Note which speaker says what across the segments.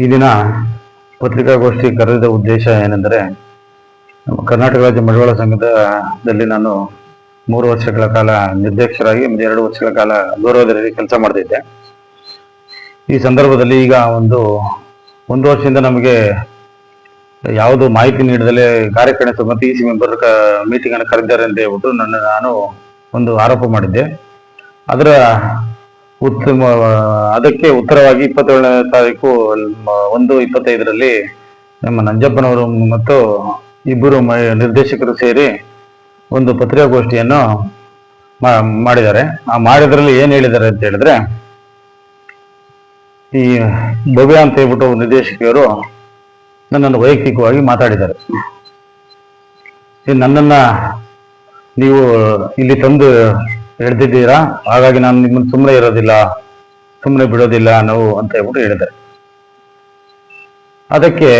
Speaker 1: ಈ ದಿನ ಪತ್ರಿಕಾಗೋಷ್ಠಿ ಕರೆದ ಉದ್ದೇಶ ಏನೆಂದರೆ, ನಮ್ಮ ಕರ್ನಾಟಕ ರಾಜ್ಯ ಮಡಿವಾಳ ಸಂಘದಲ್ಲಿ ನಾನು ಮೂರು ವರ್ಷಗಳ ಕಾಲ ನಿರ್ದೇಶಕರಾಗಿ, ಮತ್ತು ಎರಡು ವರ್ಷಗಳ ಕಾಲ ಗೌರವದಲ್ಲಿ ಕೆಲಸ ಮಾಡ್ತಿದ್ದೆ. ಈ ಸಂದರ್ಭದಲ್ಲಿ ಈಗ ಒಂದು ಒಂದು ವರ್ಷದಿಂದ ನಮಗೆ ಯಾವುದು ಮಾಹಿತಿ ನೀಡದಲೇ ಕಾರ್ಯಕಾರಿಣಿ ಸಮಿತಿ ಸಿ ಮೆಂಬರ್ ಮೀಟಿಂಗ್ ಅನ್ನು ಕರೆದಿದ್ದಾರೆ ಅಂತ ಹೇಳ್ಬಿಟ್ಟು ನನ್ನ, ನಾನು ಒಂದು ಆರೋಪ ಮಾಡಿದ್ದೆ. ಅದರ ಉತ್ತಮ, ಅದಕ್ಕೆ ಉತ್ತರವಾಗಿ ಇಪ್ಪತ್ತೇಳನೇ ತಾರೀಕು ಒಂದು ಇಪ್ಪತ್ತೈದರಲ್ಲಿ ನಮ್ಮ ನಂಜಪ್ಪನವರು ಮತ್ತು ಇಬ್ಬರು ನಿರ್ದೇಶಕರು ಸೇರಿ ಒಂದು ಪತ್ರಿಕಾಗೋಷ್ಠಿಯನ್ನು ಮಾಡಿದ್ದಾರೆ. ಆ ಮಾಡಿದ್ರಲ್ಲಿ ಏನು ಹೇಳಿದ್ದಾರೆ ಅಂತ ಹೇಳಿದ್ರೆ, ಈ ಭವ್ಯ ಅಂತ ಹೇಳ್ಬಿಟ್ಟು ಒಬ್ಬ ನಿರ್ದೇಶಕಿಯರು ನನ್ನನ್ನು ವೈಯಕ್ತಿಕವಾಗಿ ಮಾತಾಡಿದ್ದಾರೆ. ನನ್ನನ್ನ ನೀವು ಇಲ್ಲಿ ತಂದು ಹಿಡ್ದಿದ್ದೀರಾ ಹಾಗಾಗಿ ನಾನು ನಿಮ್ಮನ್ನು ಸುಮ್ಮನೆ ಇರೋದಿಲ್ಲ ಸುಮ್ಮನೆ ಬಿಡೋದಿಲ್ಲ ನಾವು ಅಂತ ಹೇಳ್ಬಿಟ್ಟು ಹೇಳಿದ್ದಾರೆ. ಅದಕ್ಕೆ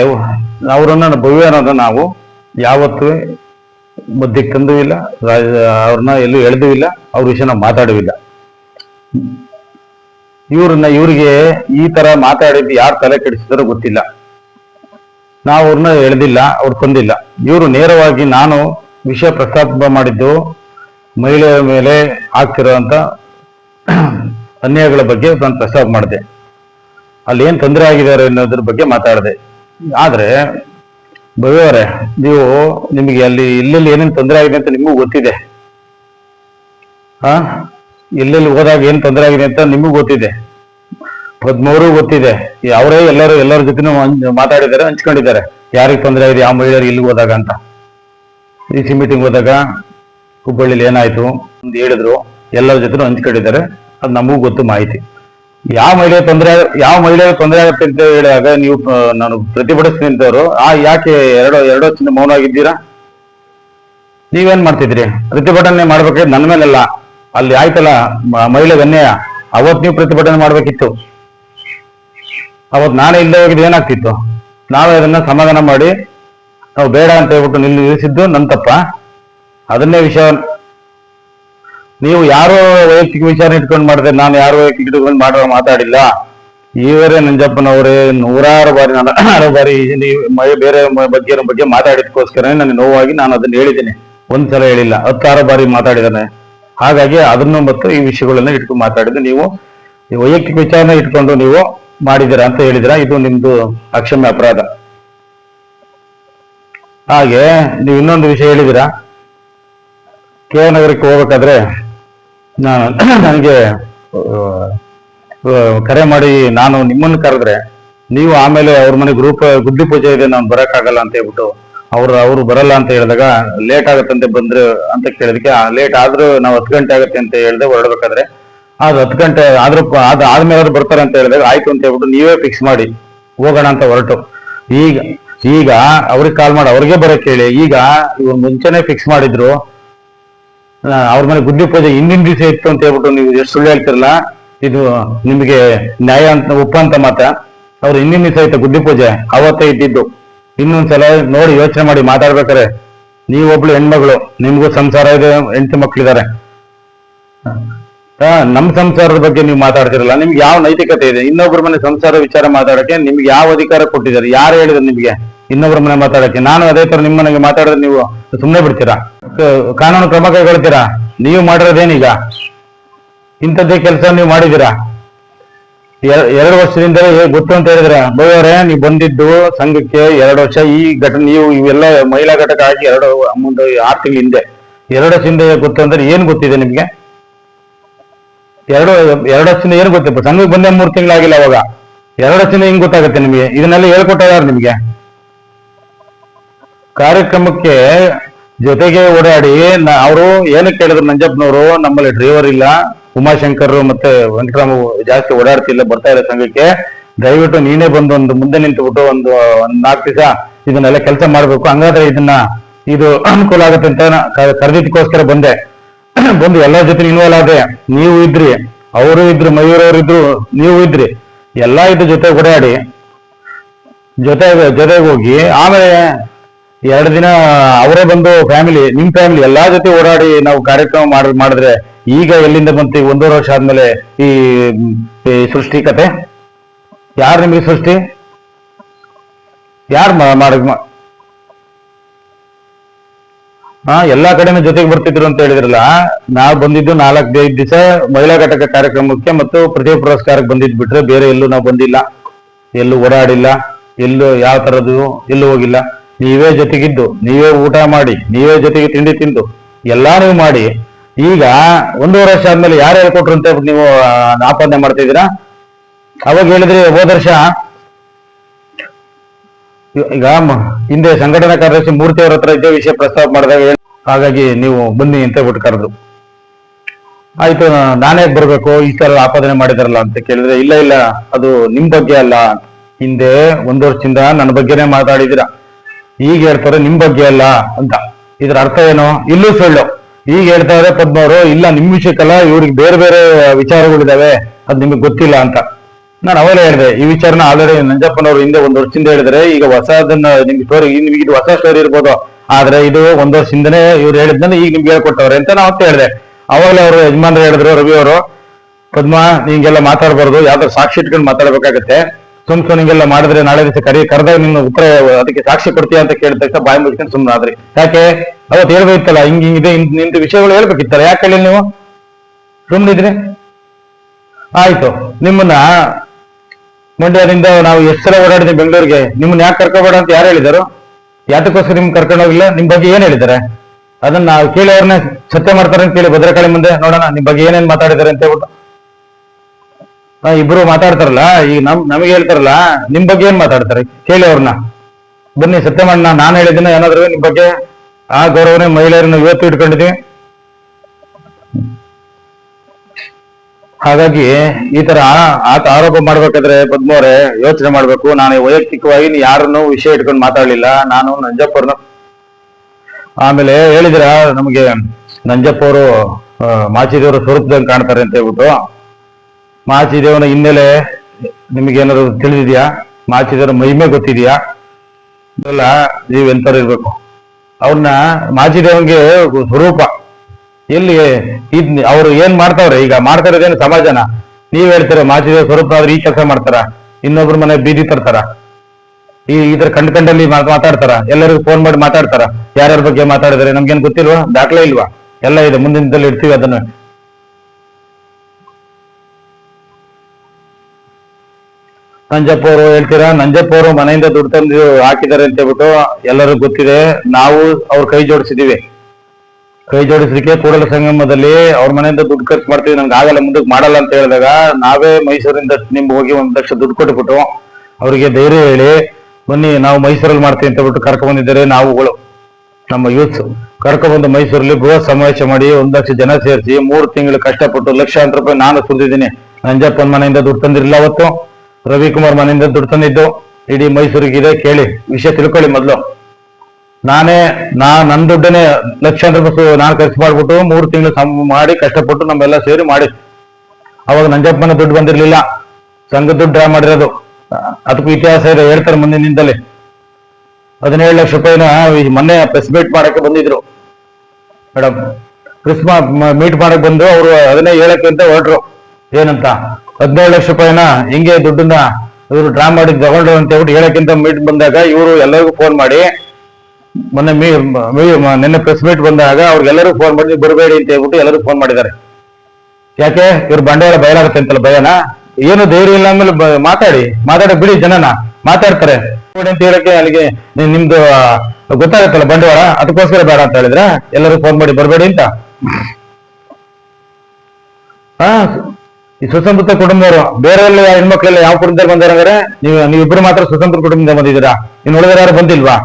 Speaker 1: ಅವರನ್ನ ಭವ್ಯ ಅನ್ನೋದು ನಾವು ಯಾವತ್ತೂ ಮಧ್ಯಕ್ಕೆ ತಂದೂ ಇಲ್ಲ ಅವ್ರನ್ನ ಎಲ್ಲೂ ಎಳೆದೂ ಇಲ್ಲ, ಅವ್ರ ವಿಷಯನ ಮಾತಾಡುವಿಲ್ಲ ಇವ್ರನ್ನ, ಇವರಿಗೆ ಈ ತರ ಮಾತಾಡಿದ್ದು ಯಾರು ತಲೆ ಕೆಡಿಸಿದಾರೋ ಗೊತ್ತಿಲ್ಲ. ನಾವು ಅವ್ರನ್ನ ಎಳೆದಿಲ್ಲ, ಅವ್ರು ತಂದಿಲ್ಲ ಇವರು ನೇರವಾಗಿ ನಾನು ವಿಷಯ ಪ್ರಸ್ತಾಪ ಮಾಡಿದ್ದು ಮಹಿಳೆಯ ಮೇಲೆ ಆಗ್ತಿರುವಂಥ ಅನ್ಯಾಯಗಳ ಬಗ್ಗೆ ನಾನು ಪ್ರಸ್ತಾಪ ಮಾಡಿದೆ. ಅಲ್ಲಿ ಏನು ತೊಂದರೆ ಆಗಿದ್ದಾರೆ ಅನ್ನೋದ್ರ ಬಗ್ಗೆ ಮಾತಾಡಿದೆ. ಆದ್ರೆ ಭವ್ಯವರೇ ನೀವು ನಿಮಗೆ ಅಲ್ಲಿ ಇಲ್ಲೆಲ್ಲಿ ಏನೇನು ತೊಂದರೆ ಆಗಿದೆ ಅಂತ ನಿಮಗೂ ಗೊತ್ತಿದೆ. ಹಾ? ಎಲ್ಲೆಲ್ಲಿ ಹೋದಾಗ ಏನು ತೊಂದರೆ ಆಗಿದೆ ಅಂತ ನಿಮಗೂ ಗೊತ್ತಿದೆ. ಪದ್ಮವರು ಗೊತ್ತಿದೆ. ಈ ಅವರೇ ಎಲ್ಲರೂ ಎಲ್ಲರ ಜೊತೆನೂ ಮಾತಾಡಿದ್ದಾರೆ, ಹಂಚ್ಕೊಂಡಿದ್ದಾರೆ. ಯಾರಿಗೆ ತೊಂದರೆ ಆಗಿದೆ? ಆ ಮಹಿಳೆಯರು ಇಲ್ಲಿಗೆ ಹೋದಾಗ ಅಂತ. ಡಿ ಸಿ ಮೀಟಿಂಗ್ ಹೋದಾಗ ಹುಬ್ಬಳ್ಳಿಲಿ ಏನಾಯ್ತು ಅಂತ ಹೇಳಿದ್ರು, ಎಲ್ಲರ ಜೊತೆ ಹಂಚ್ಕೊಂಡಿದ್ದಾರೆ. ಅದು ನಮಗೂ ಗೊತ್ತು ಮಾಹಿತಿ. ಯಾವ ಮಹಿಳೆ ತೊಂದರೆ ಯಾವ ಮಹಿಳೆ ತೊಂದರೆ ಆಗುತ್ತೆ ಅಂತ ಹೇಳಿದಾಗ ನೀವು ನಾನು ಪ್ರತಿಭಟಿಸ್ತೀನಿ ಅಂತವ್ರು, ಆ, ಯಾಕೆ ಎರಡು ಎರಡು ವರ್ಷದಿಂದ ಮೌನವಾಗಿದ್ದೀರಾ? ನೀವೇನ್ ಮಾಡ್ತಿದ್ರಿ ಪ್ರತಿಭಟನೆ ಮಾಡ್ಬೇಕಾದ್ರೆ ನನ್ನ ಅಲ್ಲ ಅಲ್ಲಿ ಆಯ್ತಲ್ಲ, ಮ- ಮಹಿಳೆಗೆ ಅನ್ಯಾಯ ಅವತ್ ನೀವು ಪ್ರತಿಭಟನೆ ಮಾಡ್ಬೇಕಿತ್ತು. ಅವತ್ ನಾನೇ ಇಲ್ಲದೆ ಹೋಗಿದ್ದು ಏನಾಗ್ತಿತ್ತು? ನಾವೇ ಅದನ್ನ ಸಮಾಧಾನ ಮಾಡಿ, ನಾವು ಬೇಡ ಅಂತ ಹೇಳ್ಬಿಟ್ಟು ನಿಲ್ಲಿ ನಿಲ್ಲಿಸಿದ್ದು ನನ್ನ ತಪ್ಪ. ಅದನ್ನೇ ವಿಷಯ. ನೀವು ಯಾರೋ ವೈಯಕ್ತಿಕ ವಿಚಾರ ಇಟ್ಕೊಂಡು ಮಾಡಿದ್ರೆ ನಾನು ಯಾರೋ ವೈಯಕ್ತಿಕ ಇಟ್ಕೊಂಡು ಮಾಡೋ ಮಾತಾಡಿಲ್ಲ. ಇವರೇ ನಂಜಪ್ಪನವರೇ, ನೂರಾರು ಬಾರಿ ನಾನು ಹಲವು ಬಾರಿ ಬೇರೆ ಬಗ್ಗೆ ಬಗ್ಗೆ ಮಾತಾಡಿದಕ್ಕೋಸ್ಕರ ನನಗೆ ನೋವಾಗಿ ನಾನು ಅದನ್ನ ಹೇಳಿದ್ದೀನಿ. ಒಂದ್ಸಲ ಹೇಳಿಲ್ಲ, ಹತ್ತಾರು ಬಾರಿ ಮಾತಾಡಿದ್ದಾನೆ. ಹಾಗಾಗಿ ಅದನ್ನು ಮತ್ತು ಈ ವಿಷಯಗಳನ್ನ ಇಟ್ಕೊಂಡು ಮಾತಾಡಿದ್ದು ನೀವು ವೈಯಕ್ತಿಕ ವಿಚಾರನ ಇಟ್ಕೊಂಡು ನೀವು ಮಾಡಿದ್ದೀರಾ ಅಂತ ಹೇಳಿದಿರಾ ಇದು ನಿಮ್ದು ಅಕ್ಷಮ್ಯ ಅಪರಾಧ. ಹಾಗೆ, ನೀವು ಇನ್ನೊಂದು ವಿಷಯ ಹೇಳಿದಿರಾ ಕೆ ನಗರಕ್ಕೆ ಹೋಗ್ಬೇಕಾದ್ರೆ ನಾನು ನನಗೆ ಕರೆ ಮಾಡಿ ನಾನು ನಿಮ್ಮನ್ನು ಕರೆದ್ರೆ ನೀವು ಆಮೇಲೆ ಅವ್ರ ಮನೆ ಗ್ರೂಪ್ ಗುಡ್ಡಿ ಪೂಜೆ ಇದೆ, ನಾನು ಬರೋಕ್ಕಾಗಲ್ಲ ಅಂತ ಹೇಳ್ಬಿಟ್ಟು ಅವ್ರು ಅವ್ರು ಬರಲ್ಲ ಅಂತ ಹೇಳಿದಾಗ ಲೇಟ್ ಆಗುತ್ತಂತೆ ಬಂದ್ರು ಅಂತ ಕೇಳಿದಕ್ಕೆ ಲೇಟ್ ಆದ್ರೂ ನಾವು ಹತ್ತು ಗಂಟೆ ಆಗುತ್ತೆ ಅಂತ ಹೇಳ್ದೆ ಹೊರಡ್ಬೇಕಾದ್ರೆ ಅದು ಹತ್ತು ಗಂಟೆ ಆದ್ರೂ ಅದು ಆದ್ಮೇಲೆ ಅವ್ರು ಬರ್ತಾರೆ ಅಂತ ಹೇಳಿದಾಗ ಆಯ್ತು ಅಂತ ಹೇಳ್ಬಿಟ್ಟು ನೀವೇ ಫಿಕ್ಸ್ ಮಾಡಿ, ಹೋಗೋಣ ಅಂತ ಹೊರಟು. ಈಗ ಈಗ ಅವ್ರಿಗೆ ಕಾಲ್ ಮಾಡಿ, ಅವ್ರಿಗೆ ಬರೋಕ್ಕೆ ಹೇಳಿ ಈಗ ಇವ್ರು ಮುಂಚೆನೆ ಫಿಕ್ಸ್ ಮಾಡಿದ್ರು. ಅವ್ರ ಮನೆ ಗುಡ್ಡಿ ಪೂಜೆ ಹಿಂದಿನ ದಿವಸ ಇತ್ತು ಅಂತ ಹೇಳ್ಬಿಟ್ಟು ನೀವು ಎಷ್ಟು ಸುಳ್ಳು ಹೇಳ್ತಿರಲ್ಲ, ಇದು ನಿಮಗೆ ನ್ಯಾಯ ಅಂತ ಒಪ್ಪಂತ ಮಾತ್ರ. ಅವ್ರು ಹಿಂದಿನ ದಿವಸ ಇತ್ತು ಗುಡ್ಡಿ ಪೂಜೆ, ಅವತ್ತೇ ಇದ್ದಿದ್ದು. ಇನ್ನೊಂದ್ಸಲ ನೋಡಿ ಯೋಚನೆ ಮಾಡಿ ಮಾತಾಡ್ಬೇಕಾರೆ ನೀವೊಬ್ಳು ಹೆಣ್ಮಗಳು, ನಿಮ್ಗೂ ಸಂಸಾರ ಇದೆ, ಹೆಂಡತಿ ಮಕ್ಳಿದ್ದಾರೆ. ನಮ್ಮ ನಮ್ ಸಂಸಾರದ ಬಗ್ಗೆ ನೀವು ಮಾತಾಡ್ತಿರಲ್ಲ, ನಿಮ್ಗೆ ಯಾವ ನೈತಿಕತೆ ಇದೆ? ಇನ್ನೊಬ್ಬರ ಮನೆ ಸಂಸಾರ ವಿಚಾರ ಮಾತಾಡಕ್ಕೆ ನಿಮ್ಗೆ ಯಾವ ಅಧಿಕಾರ ಕೊಟ್ಟಿದ್ದಾರೆ? ಯಾರು ಹೇಳಿದ್ರು ನಿಮ್ಗೆ? ಇನ್ನೊಬ್ಬರ ಮನೆ ಮಾತಾಡಕ್ಕೆ. ನಾನು ಅದೇ ತರ ನಿಮ್ಮ ಮನೆಗೆ ಮಾತಾಡಿದ್ರೆ ನೀವು ಸುಮ್ಮನೆ ಬಿಡ್ತೀರಾ? ಕಾನೂನು ಕ್ರಮ ಕೈಗೊಳ್ತೀರಾ? ನೀವು ಮಾಡಿರೋದೇನೀಗ? ಇಂಥದ್ದೇ ಕೆಲಸ ನೀವು ಮಾಡಿದ್ದೀರಾ? ಎರ- ಎರಡು ವರ್ಷದಿಂದಲೇ ಗೊತ್ತು ಅಂತ ಹೇಳಿದ್ರೆ, ಬೋಯವರೇ, ನೀವು ಬಂದಿದ್ದು ಸಂಘಕ್ಕೆ ಎರಡು ವರ್ಷ, ಈ ಘಟನೆ ನೀವು ಇವೆಲ್ಲ ಮಹಿಳಾ ಘಟಕ ಆಗಿ ಎರಡು ಮುಂದೆ ಆರು ತಿಂಗಳ ಹಿಂದೆ. ಎರಡು ವರ್ಷದಿಂದ ಗೊತ್ತು ಅಂದ್ರೆ ಏನ್ ಗೊತ್ತಿದೆ ನಿಮ್ಗೆ? ಎರಡು ಎರಡು ವರ್ಷದಿಂದ ಏನು ಗೊತ್ತಿಲ್ಲ ಸಂಘಕ್ಕೆ ಬಂದೇ ಮೂರು ತಿಂಗಳಾಗಿಲ್ಲ ಅವಾಗ. ಎರಡು ವರ್ಷದಿಂದ ಹೆಂಗ್ ಗೊತ್ತಾಗುತ್ತೆ ನಿಮಗೆ? ಇದನ್ನೆಲ್ಲ ಹೇಳ್ಕೊಟ್ಟ ಯಾರು ನಿಮ್ಗೆ? ಕಾರ್ಯಕ್ರಮಕ್ಕೆ ಜೊತೆಗೆ ಓಡಾಡಿ ಅವರು ಏನಕ್ಕೆ ಕೇಳಿದ್ರು ನಂಜಪ್ಪನವರು, ನಮ್ಮಲ್ಲಿ ಡ್ರೈವರ್ ಇಲ್ಲ ಉಮಾಶಂಕರ್ ಮತ್ತೆ ವೆಂಕಟರಾಮ ಜಾಸ್ತಿ ಓಡಾಡ್ತಿಲ್ಲ, ಬರ್ತಾ ಇಲ್ಲ ಸಂಘಕ್ಕೆ. ದಯವಿಟ್ಟು ನೀನೇ ಬಂದು ಒಂದು ಮುಂದೆ ನಿಂತುಬಿಟ್ಟು ಒಂದು, ಒಂದ್ ನಾಲ್ಕು ದಿವಸ ಇದನ್ನೆಲ್ಲ ಕೆಲಸ ಮಾಡ್ಬೇಕು. ಹಂಗಾದ್ರೆ ಇದನ್ನ ಇದು ಅನುಕೂಲ ಆಗುತ್ತೆ ಅಂತ ಕರೆದಿದ್ದಕ್ಕೋಸ್ಕರ ಬಂದೆ. ಬಂದು ಎಲ್ಲರ ಜೊತೆ ಇನ್ವಾಲ್ವ್ ಆದೆ. ನೀವು ಇದ್ರಿ, ಅವರು ಇದ್ರು, ಮಯೂರವ್ರು ಇದ್ರು, ನೀವು ಇದ್ರಿ. ಎಲ್ಲಾ ಇದ್ರ ಜೊತೆ ಓಡಾಡಿ ಜೊತೆ ಜೊತೆಗೆ ಹೋಗಿ, ಆಮೇಲೆ ಎರಡು ದಿನ ಅವರೇ ಬಂದು ಫ್ಯಾಮಿಲಿ ನಿಮ್ ಫ್ಯಾಮಿಲಿ ಎಲ್ಲಾ ಜೊತೆ ಓಡಾಡಿ ನಾವು ಕಾರ್ಯಕ್ರಮ ಮಾಡ್, ಮಾಡಿದ್ರೆ ಈಗ ಎಲ್ಲಿಂದ ಬಂತು? ಒಂದೂವರೆ ವರ್ಷ ಆದ್ಮೇಲೆ ಈ ಸೃಷ್ಟಿ ಕತೆ? ಯಾರು ನಿಮಗೆ ಸೃಷ್ಟಿ? ಯಾರು ಮಾಡಕ್ ಮಾ- ಹಾ, ಎಲ್ಲಾ ಕಡೆನೂ ಜೊತೆಗೆ ಬರ್ತಿದ್ರು ಅಂತ ಹೇಳಿದ್ರಲ್ಲ. ನಾವು ಬಂದಿದ್ದು ನಾಲ್ಕು ದಿವಸ ಮಹಿಳಾ ಘಟಕ ಕಾರ್ಯಕ್ರಮಕ್ಕೆ ಮತ್ತು ಪ್ರತಿಭಾ ಪುರಸ್ಕಾರಕ್ಕೆ ಬಂದಿದ್ ಬಿಟ್ರೆ ಬೇರೆ ಎಲ್ಲೂ ನಾವು ಬಂದಿಲ್ಲ. ಎಲ್ಲೂ ಓಡಾಡಿಲ್ಲ. ಎಲ್ಲೂ ಯಾವ ತರದ್ದು ಎಲ್ಲೂ ಹೋಗಿಲ್ಲ. ನೀವೇ ಜೊತೆಗಿದ್ದು, ನೀವೇ ಊಟ ಮಾಡಿ, ನೀವೇ ಜೊತೆಗೆ ತಿಂಡಿ ತಿಂದು, ಎಲ್ಲಾ ಮಾಡಿ. ಈಗ ಒಂದೂವರೆ ವರ್ಷ ಆದ್ಮೇಲೆ ಯಾರು ಹೇಳ್ಕೊಟ್ರು ಅಂತ ನೀವು ಆಪಾದನೆ ಮಾಡ್ತಿದ್ದೀರಾ ಅವಾಗ ಹೇಳಿದ್ರೆ ಹೋದ ವರ್ಷ ಈಗ ಹಿಂದೆ ಸಂಘಟನಾ ಕಾರ್ಯದರ್ಶಿ ಮೂರ್ತಿ ಅವ್ರ ಹತ್ರ ಇದೇ ವಿಷಯ ಪ್ರಸ್ತಾಪ ಮಾಡಿದಾಗ ಹಾಗಾಗಿ ನೀವು ಬನ್ನಿ ಅಂತ ಬಿಟ್ಟು ಕರೆದ್ರು. ಆಯ್ತು, ನಾನೇ ಬರ್ಬೇಕು? ಈ ತರ ಆಪಾದನೆ ಮಾಡಿದಾರಲ್ಲ ಅಂತ ಕೇಳಿದ್ರೆ, ಇಲ್ಲ ಇಲ್ಲ, ಅದು ನಿಮ್ ಬಗ್ಗೆ ಅಲ್ಲ. ಹಿಂದೆ ಒಂದು ವರ್ಷದಿಂದ ನನ್ನ ಬಗ್ಗೆನೇ ಮಾತಾಡಿದಿರ ಈಗ ಹೇಳ್ತಾರೆ ನಿಮ್ ಬಗ್ಗೆ ಅಲ್ಲ ಅಂತ. ಇದ್ರ ಅರ್ಥ ಏನು? ಇಲ್ಲೂ ಸುಳ್ಳು. ಈಗ ಹೇಳ್ತಾ ಪದ್ಮ ಅವರು ಇಲ್ಲ ನಿಮ್ ವಿಷಯಕ್ಕಲ್ಲ ಇವ್ರಿಗೆ ಬೇರೆ ಬೇರೆ ವಿಚಾರಗಳಿದಾವೆ, ಅದ್ ನಿಮಗೆ ಗೊತ್ತಿಲ್ಲ ಅಂತ. ನಾನು ಅವಾಗಲೇ ಹೇಳಿದೆ, ಈ ವಿಚಾರನ ಆಲ್ರೆಡಿ ನಂಜಪ್ಪನವರು ಹಿಂದೆ ಒಂದು ವರ್ಷದಿಂದ ಹೇಳಿದ್ರೆ, ಈಗ ಹೊಸದನ್ನ ನಿಮ್ಗೆ ಸ್ಟೋರಿ ನಿಮ್ಗೆ ಇದು ಹೊಸ ಸ್ಟೋರಿ ಇರ್ಬೋದು. ಆದ್ರೆ ಇದು ಒಂದ್ ವರ್ಷದಿಂದನೇ ಇವ್ರು ಹೇಳಿದ್ನ ಈಗ ನಿಮ್ಗೆ ಹೇಳ್ಕೊಟ್ಟವ್ರೆ ಅಂತ ನಾವು ಅಂತ ಹೇಳಿದೆ. ಅವಾಗಲೇ ಅವರು ಯಜಮಾನ್ರು ಹೇಳಿದ್ರು ರವಿ ಅವರು ಪದ್ಮ ನಿಂಗೆಲ್ಲ ಮಾತಾಡಬಾರ್ದು, ಯಾವ್ದಾದ್ರು ಸಾಕ್ಷಿ ಇಟ್ಕೊಂಡು ಮಾತಾಡ್ಬೇಕಾಗತ್ತೆ. ಹಿಂಗೆಲ್ಲ ಮಾಡಿದ್ರೆ ನಾಳೆ ದಿವಸ ಕರಿ ಕರೆದಾಗ ನಿನ್ನ ಉತ್ತರ ಅದಕ್ಕೆ ಸಾಕ್ಷಿ ಕೊಡ್ತೀಯ ಅಂತ ಕೇಳಿದ ತಕ್ಷಣ ಬಾಯಿ ಮುಗಿಸ್ಕೊಂಡು ಸುಮ್ಮನೆ ಆದ್ರಿ ಯಾಕೆ? ಅವತ್ತು ಹೇಳ್ಬೇಕಿತ್ತಲ್ಲ ಹಿಂಗ್ ಹಿಂಗಿದೆ ಇಂಥ ವಿಷಯಗಳು ಹೇಳ್ಬೇಕಿತ್ತಲ್ಲ, ಯಾಕೆ ಹೇಳಿ ನೀವು? ಸುಮ್ಮನಿದ್ರಿ ಆಯ್ತು, ನಿಮ್ಮನ್ನ ಮಂಡ್ಯದಿಂದ ನಾವು ಎಷ್ಟು ಸಲ ಓಡಾಡಿದ್ವಿ ಬೆಂಗಳೂರಿಗೆ, ನಿಮ್ಮನ್ನ ಯಾಕೆ ಕರ್ಕೋಬೇಡ ಅಂತ ಯಾರು ಹೇಳಿದರು? ಯಾತಕ್ಕೋಸ್ಕರ ನಿಮ್ಗೆ ಕರ್ಕೊಂಡು ಹೋಗಿಲ್ಲ? ನಿಮ್ ಬಗ್ಗೆ ಏನ್ ಹೇಳಿದ್ದಾರೆ? ಅದನ್ನ ನಾವು ಕೇಳಿ ಅವ್ರನ್ನ ಸತ್ಯ ಮಾಡ್ತಾರೆ ಅಂತ ಕೇಳಿ ಭದ್ರಕಾಳಿ ಮುಂದೆ ನೋಡೋಣ, ನಿಮ್ ಬಗ್ಗೆ ಏನೇನ್ ಮಾತಾಡಿದ್ದಾರೆ ಅಂತ ಹೇಳ್ಬಿಟ್ಟು. ಇಬ್ರು ಮಾತಾಡ್ತಾರಲ್ಲ, ಈಗ ನಮ್, ನಮಗೆ ಹೇಳ್ತಾರಲ್ಲ, ನಿಮ್ ಬಗ್ಗೆ ಏನ್ ಮಾತಾಡ್ತಾರೆ? ಕೇಳಿ ಅವ್ರನ್ನ. ಬನ್ನಿ, ಸತ್ಯಮಣ್ಣ, ನಾನು ಹೇಳಿದ್ದೀನಿ, ಏನಾದ್ರು ನಿಮ್ ಬಗ್ಗೆ? ಆ ಗೌರವನೇ ಮಹಿಳೆಯರನ್ನ ಇವತ್ತು ಇಟ್ಕೊಂಡಿದೀವಿ. ಹಾಗಾಗಿ, ಈ ತರ ಆತ ಆರೋಪ ಮಾಡ್ಬೇಕಾದ್ರೆ ಪದ್ಮವ್ರೆ ಯೋಚನೆ ಮಾಡ್ಬೇಕು. ನಾನು ವೈಯಕ್ತಿಕವಾಗಿ ಯಾರನ್ನು ವಿಷಯ ಇಟ್ಕೊಂಡು ಮಾತಾಡ್ಲಿಲ್ಲ. ನಾನು ನಂಜಪ್ಪರ್ನ ಆಮೇಲೆ ಹೇಳಿದ್ರ, ನಮಗೆ ನಂಜಪ್ಪ ಅವರು ಮಾಚಿದೇವರ ಸ್ವರೂಪದಂಗೆ ಕಾಣ್ತಾರೆ ಅಂತ ಹೇಳ್ಬಿಟ್ಟು. ಮಾಚಿದೇವನ ಹಿನ್ನೆಲೆ ನಿಮಗೆ ಏನಾದ್ರು ತಿಳಿದಿದ್ಯಾ? ಮಾಚಿದೇವರ ಮಹಿಮೆ ಗೊತ್ತಿದ್ಯಾ? ಇದೆಲ್ಲ ನೀವು ಎಂತರ ಇರ್ಬೇಕು. ಅವ್ರನ್ನ ಮಾಚಿದೇವನ್ಗೆ ಸ್ವರೂಪ. ಎಲ್ಲಿ ಇದ್ ಅವ್ರು ಏನ್ ಮಾಡ್ತಾವ್ರೆ? ಈಗ ಮಾಡ್ತಾ ಇರೋದೇನು ಸಮಾಜನ? ನೀವ್ ಹೇಳ್ತೀರ ಮಾಚಿದೇವ ಸ್ವರೂಪ ಆದ್ರೆ ಈ ಕೆಲಸ ಮಾಡ್ತಾರ? ಇನ್ನೊಬ್ರ ಮನೆ ಬೀದಿ ತರ್ತಾರ? ಈ ಇದ್ರ ಕಂಡ್ ಕಂಡಲ್ಲಿ ಮಾತ್- ಮಾತಾಡ್ತಾರ? ಎಲ್ಲರಿಗೂ ಫೋನ್ ಮಾಡಿ ಮಾತಾಡ್ತಾರ? ಯಾರ್ಯಾರ ಬಗ್ಗೆ ಮಾತಾಡಿದ್ರೆ? ನಮ್ಗೇನ್ ಗೊತ್ತಿಲ್ವಾ? ದಾಖಲೆ ಇಲ್ವಾ? ಎಲ್ಲ ಇದೆ. ಮುಂದಿನ ಇಡ್ತೀವಿ ಅದನ್ನ. ನಂಜಪ್ಪ ಅವರು ಹೇಳ್ತೀರಾ? ನಂಜಪ್ಪ ಅವರು ಮನೆಯಿಂದ ದುಡ್ಡು ತಂದು ಹಾಕಿದ್ದಾರೆ ಅಂತ ಹೇಳ್ಬಿಟ್ಟು ಎಲ್ಲರಿಗೂ ಗೊತ್ತಿದೆ. ನಾವು ಅವ್ರ ಕೈ ಜೋಡಿಸಿದೀವಿ. ಕೈ ಜೋಡಿಸ್ಲಿಕ್ಕೆ ಕೂಡಲ ಸಂಗಮದಲ್ಲಿ ಅವ್ರ ಮನೆಯಿಂದ ದುಡ್ಡು ಖರ್ಚು ಮಾಡ್ತೀವಿ. ನಮ್ಗೆ ಆಗಲ್ಲ ಮುಂದಕ್ಕೆ ಮಾಡಲ್ಲ ಅಂತ ಹೇಳಿದಾಗ ನಾವೇ ಮೈಸೂರಿಂದ ನಿಮ್ಗೆ ಹೋಗಿ ಒಂದ್ ಲಕ್ಷ ದುಡ್ಡು ಕೊಟ್ಬಿಟ್ಟು ಅವರಿಗೆ ಧೈರ್ಯ ಹೇಳಿ, ಬನ್ನಿ ನಾವು ಮೈಸೂರಲ್ಲಿ ಮಾಡ್ತೀವಿ ಅಂತ ಹೇಳ್ಬಿಟ್ಟು ಕರ್ಕೊಂಡ್ ಬಂದಿದ್ದಾರೆ ನಾವುಗಳು. ನಮ್ಮ ಯೂತ್ಸ್ ಬಂದು ಮೈಸೂರಲ್ಲಿ ಬೃಹತ್ ಸಮಾವೇಶ ಮಾಡಿ ಒಂದ್ ಲಕ್ಷ ಜನ ಸೇರಿಸಿ ಮೂರು ತಿಂಗಳು ಕಷ್ಟಪಟ್ಟು ಲಕ್ಷಾಂತರ ರೂಪಾಯಿ ನಾನು ಸುರಿದಿದ್ದೀನಿ ನಂಜಪ್ಪನ ಮನೆಯಿಂದ ದುಡ್ಡು ತಂದಿರಲಿಲ್ಲ ಅವತ್ತು. ರವಿಕುಮಾರ್ ಮನೆಯಿಂದ ದುಡ್ಡು ತಂದಿದ್ದು ಇಡೀ ಮೈಸೂರಿಗಿದೆ ಕೇಳಿ, ವಿಷಯ ತಿಳ್ಕೊಳ್ಳಿ ಮೊದಲು. ನಾನೇ, ನಾ ನನ್ನ ದುಡ್ಡನ್ನೇ ಲಕ್ಷಾಂತರ ರೂಪಾಯಿ ನಾನು ಖರ್ಚು ಮಾಡ್ಬಿಟ್ಟು ಮೂರು ತಿಂಗಳು ಮಾಡಿ ಕಷ್ಟಪಟ್ಟು ನಮ್ಮೆಲ್ಲ ಸೇರಿ ಮಾಡಿ. ಅವಾಗ ನಂಜಪ್ಪನ ದುಡ್ಡು ಬಂದಿರಲಿಲ್ಲ. ಸಂಘ ದುಡ್ಡು ಡ್ರಾ ಮಾಡಿರೋದು. ಅದಕ್ಕೂ ಇತಿಹಾಸ ಇದೆ, ಹೇಳ್ತಾರೆ ಮುಂದಿನಿಂದಲೇ ಹದಿನೇಳು ಲಕ್ಷ ರೂಪಾಯಿನ ಈ ಮೊನ್ನೆ ಪ್ರೆಸ್ ಮೀಟ್ ಮಾಡಕ್ಕೆ ಬಂದಿದ್ರು. ಮೇಡಮ್ ಕ್ರಿಸ್ಮಾ ಮೀಟ್ ಮಾಡಕ್ಕೆ ಬಂದು ಅವರು ಅದನ್ನೇ ಹೇಳಕ್ಕೆ ಅಂತ ಹೊರಟ್ರು. ಏನಂತ? ಹದಿನೇಳು ಲಕ್ಷ ರೂಪಾಯಿನ ಹಿಂಗೆ ದುಡ್ಡನ್ನ ಇವರು ಡ್ರಾ ಮಾಡಿ ತಗೊಂಡ್ರು ಅಂತ ಹೇಳ್ಬಿಟ್ಟು ಹೇಳಕ್ಕಿಂತ ಮೀಟ್ ಬಂದಾಗ ಇವರು ಎಲ್ಲರಿಗೂ ಫೋನ್ ಮಾಡಿ, ಮೊನ್ನೆ ಮೀ ನಿನ್ನೆ ಪ್ರೆಸ್ ಮೀಟ್ ಬಂದಾಗ ಅವ್ರಿಗೆಲ್ಲರೂ ಫೋನ್ ಮಾಡಿ ಬರಬೇಡಿ ಅಂತ ಹೇಳ್ಬಿಟ್ಟು ಎಲ್ಲರೂ ಫೋನ್ ಮಾಡಿದ್ದಾರೆ. ಯಾಕೆ? ಇವ್ರು ಬಂಡವಾಳ ಬಯಲಾಗುತ್ತೆ ಅಂತಲ್ಲ ಭಯನ? ಏನು ಧೈರ್ಯ ಇಲ್ಲ ಆಮೇಲೆ ಮಾತಾಡಿ ಮಾತಾಡ ಬಿಡಿ ಜನನ, ಮಾತಾಡ್ತಾರೆ. ಅಂತ ಹೇಳಕ್ಕೆ ಅಲ್ಲಿಗೆ ನಿಮ್ದು ಗೊತ್ತಾಗತ್ತಲ್ಲ ಬಂಡವಾಳ? ಅದಕ್ಕೋಸ್ಕರ ಬೇಡ ಅಂತ ಹೇಳಿದ್ರ? ಎಲ್ಲರೂ ಫೋನ್ ಮಾಡಿ, ಬರಬೇಡಿ ಅಂತ? ಹಾ ಈ ಸುಸಂಸ್ಕೃತ ಕುಟುಂಬದವರು ಬೇರೆ ಹೆಣ್ಮಕ್ಳೆಲ್ಲ ಯಾವ ಕುಟುಂಬದಲ್ಲಿ ಬಂದಾರಂದ್ರೆ ನೀವು, ನೀವಿಬ್ರು ಮಾತ್ರ ಸ್ವತಂತ್ರ ಕುಟುಂಬದಿಂದ ಬಂದಿದ್ದೀರಾ? ನೀವು ನೋಡಿದ್ರೆ ಯಾರು ಬಂದಿಲ್ವಾ?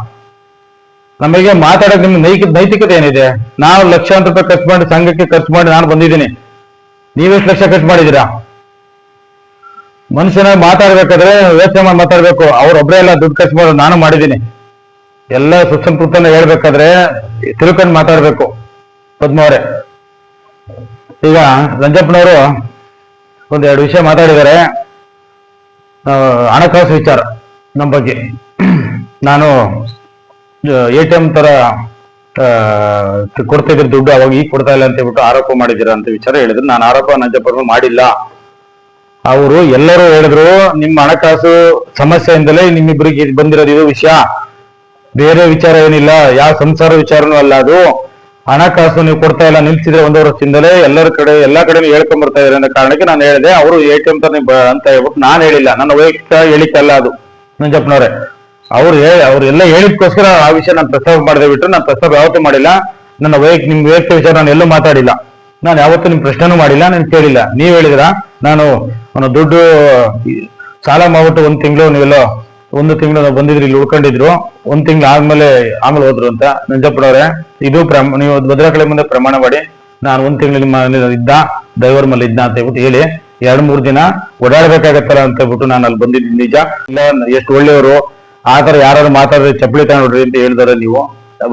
Speaker 1: ನಮಗೆ ಮಾತಾಡೋಕೆ ನಿಮ್ಗೆ ನೈತಿಕ ನೈತಿಕತೆ ಏನಿದೆ? ನಾವು ಲಕ್ಷಾಂತರ ರೂಪಾಯಿ ಖರ್ಚು ಮಾಡಿ, ಸಂಘಕ್ಕೆ ಖರ್ಚು ಮಾಡಿ ನಾನು ಬಂದಿದ್ದೀನಿ. ನೀವೆಷ್ಟು ಲಕ್ಷ ಖರ್ಚು ಮಾಡಿದ್ದೀರಾ? ಮನುಷ್ಯನ ಮಾತಾಡ್ಬೇಕಾದ್ರೆ ಯೋಚನೆ ಮಾಡಿ ಮಾತಾಡ್ಬೇಕು. ಅವ್ರೊಬ್ಬರೇ ಎಲ್ಲ ದುಡ್ಡು ಖರ್ಚು ಮಾಡೋದು ನಾನು ಮಾಡಿದ್ದೀನಿ. ಎಲ್ಲ ಸುಸಂಸ್ಕೃತನ ಹೇಳ್ಬೇಕಾದ್ರೆ ತಿಳ್ಕೊಂಡು ಮಾತಾಡ್ಬೇಕು. ಪದ್ಮವ್ರೆ ಈಗ ರಂಜಪ್ಪನವರು ಒಂದ್ ಎರಡು ವಿಷಯ ಮಾತಾಡಿದ್ದಾರೆ ಹಣಕಾಸು ವಿಚಾರ ನಮ್ಮ ಬಗ್ಗೆ. ನಾನು ಎ ಟಿ ಎಂ ತರ ಕೊಡ್ತಿದ್ರೆ ದುಡ್ಡು ಅವಾಗ ಈಗ ಕೊಡ್ತಾ ಇಲ್ಲ ಅಂತ ಹೇಳ್ಬಿಟ್ಟು ಆರೋಪ ಮಾಡಿದಿರ ಅಂತ ವಿಚಾರ ಹೇಳಿದ್ರು. ನಾನು ಆರೋಪ ನಂಜಪ್ಪ ಮಾಡಿಲ್ಲ. ಅವರು ಎಲ್ಲರೂ ಹೇಳಿದ್ರು, ನಿಮ್ಮ ಹಣಕಾಸು ಸಮಸ್ಯೆಯಿಂದಲೇ ನಿಮ್ಮಿಬ್ಬರಿಗೆ ಬಂದಿರೋದು ಇದು ವಿಷಯ. ಬೇರೆ ವಿಚಾರ ಏನಿಲ್ಲ. ಯಾವ ಸಂಸಾರ ವಿಚಾರನೂ ಅಲ್ಲ ಅದು. ಹಣಕಾಸು ನೀವು ಕೊಡ್ತಾ ಇಲ್ಲ, ನಿಲ್ಸಿದ್ರೆ ಒಂದು ವರ್ಷದಿಂದಲೇ ಎಲ್ಲರ ಕಡೆ, ಎಲ್ಲಾ ಕಡೆ ಹೇಳ್ಕೊಂಡ್ ಬರ್ತಾ ಇದ್ದಾರೆ ಅನ್ನೋ ಕಾರಣಕ್ಕೆ ನಾನು ಹೇಳಿದೆ. ಅವರು ಎ ಟಿ ಎಂ ಅಂತ ಹೇಳ್ಬಿಟ್ಟು ನಾನು ಹೇಳಿಲ್ಲ. ನನ್ನ ವೈಯಕ್ತಿಕ ಹೇಳಿಕಲ್ಲ ಅದು. ನಂಜಪ್ಪನವ್ರೆ, ಅವ್ರು ಹೇಳಿ ಅವ್ರು ಎಲ್ಲ ಹೇಳಿದ್ಕೋಸ್ಕರ ಆ ವಿಷಯ ನಾನು ಪ್ರಸ್ತಾಪ ಮಾಡದೆ ಬಿಟ್ಟು ನಾನು ಪ್ರಸ್ತಾಪ ಯಾವತ್ತೂ ಮಾಡಿಲ್ಲ. ನನ್ನ ವೈಯಕ್ ನಿಮ್ ವೈಯಕ್ತಿಕ ವಿಷಯ ನಾನು ಎಲ್ಲೂ ಮಾತಾಡಿಲ್ಲ. ನಾನು ಯಾವತ್ತೂ ನಿಮ್ ಪ್ರಶ್ನೆನೂ ಮಾಡಿಲ್ಲ, ನಾನು ಕೇಳಿಲ್ಲ. ನೀವ್ ಹೇಳಿದ್ರ? ನಾನು ದುಡ್ಡು, ಸಾಲ ಮಾಡ್ಬಿಟ್ಟು ಒಂದ್ ತಿಂಗಳು ನೀವೆಲ್ಲೋ ಒಂದು ತಿಂಗಳು ಬಂದಿದ್ರು, ಇಲ್ಲಿ ಉಳ್ಕೊಂಡಿದ್ರು. ಒಂದ್ ತಿಂಗಳು ಆದ್ಮೇಲೆ ಆಮೇಲೆ ಹೋದ್ರು ಅಂತ. ನಂಜಪ್ಪನವ್ರೆ, ಇದು ನೀವು ಕಡೆ ಮುಂದೆ ಪ್ರಮಾಣ ಮಾಡಿ. ನಾನು ಒಂದ್ ತಿಂಗಳು ಇದ್ದ ದೈವರ ಮೇಲೆ ಇದ್ದ ಅಂತ ಹೇಳ್ಬಿಟ್ಟು ಹೇಳಿ. ಎರಡ್ ಮೂರ್ ದಿನ ಓಡಾಡ್ಬೇಕಾಗತ್ತಲ್ಲ ಅಂತ ಹೇಳ್ಬಿಟ್ಟು ನಾನು ಅಲ್ಲಿ ಬಂದಿದ್ದೀನಿ ನಿಜ. ಇಲ್ಲ, ಎಷ್ಟು ಒಳ್ಳೆಯವರು, ಆ ತರ ಯಾರು ಮಾತಾಡಿದ್ರೆ ಚಪ್ಪಲಿ ತಗೊಂಡ್ರಿ ಅಂತ ಹೇಳಿದಾರೆ ನೀವು.